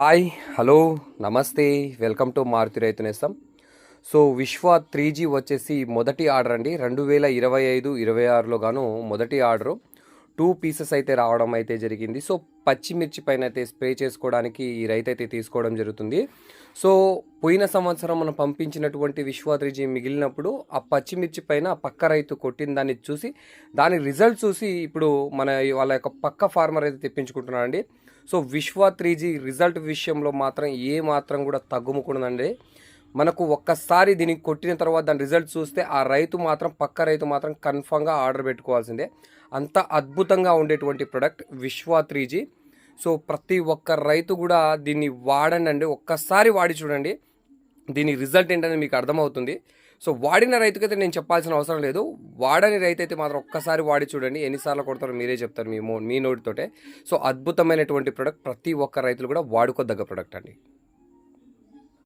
Hi hello namaste welcome to Maruti Rythu Nestham. So విశ్వ three G వచ్చేసి మొదటి order అండి. రెండు వేల ఇరవై ఐదు ఇరవై ఆరులో గాను మొదటి ఆర్డరు. టూ పీసెస్ అయితే రావడం అయితే జరిగింది. సో పచ్చిమిర్చి పైన అయితే స్ప్రే చేసుకోవడానికి ఈ రైతు అయితే తీసుకోవడం జరుగుతుంది. సో పోయిన సంవత్సరం మనం పంపించినటువంటి విశ్వ మిగిలినప్పుడు ఆ పచ్చిమిర్చి పైన పక్క రైతు కొట్టిన దాన్ని చూసి దాని రిజల్ట్ చూసి ఇప్పుడు మన వాళ్ళ యొక్క పక్క ఫార్మర్ అయితే తెప్పించుకుంటున్నారండి సో విశ్వ త్రీజీ రిజల్ట్ విషయంలో మాత్రం ఏ మాత్రం కూడా తగ్గుముకుందండి మనకు ఒక్కసారి దీనికి కొట్టిన తర్వాత దాని రిజల్ట్ చూస్తే ఆ రైతు మాత్రం పక్క రైతు మాత్రం కన్ఫామ్గా ఆర్డర్ పెట్టుకోవాల్సిందే. అంత అద్భుతంగా ఉండేటువంటి ప్రొడక్ట్ విశ్వ త్రీ జీ. సో ప్రతి ఒక్క రైతు కూడా దీన్ని వాడండి అండి ఒక్కసారి వాడి చూడండి. దీని రిజల్ట్ ఏంటనేది మీకు అర్థమవుతుంది. సో వాడిన రైతుకైతే నేను చెప్పాల్సిన అవసరం లేదు. వాడని రైతు అయితే మాత్రం ఒక్కసారి వాడి చూడండి. ఎన్నిసార్లు కొడతారో మీరే చెప్తారు మీ మో మీ నోటితోటే. సో అద్భుతమైనటువంటి ప్రొడక్ట్ ప్రతి ఒక్క రైతులు కూడా వాడుకోదగ్గ ప్రొడక్ట్ అండి.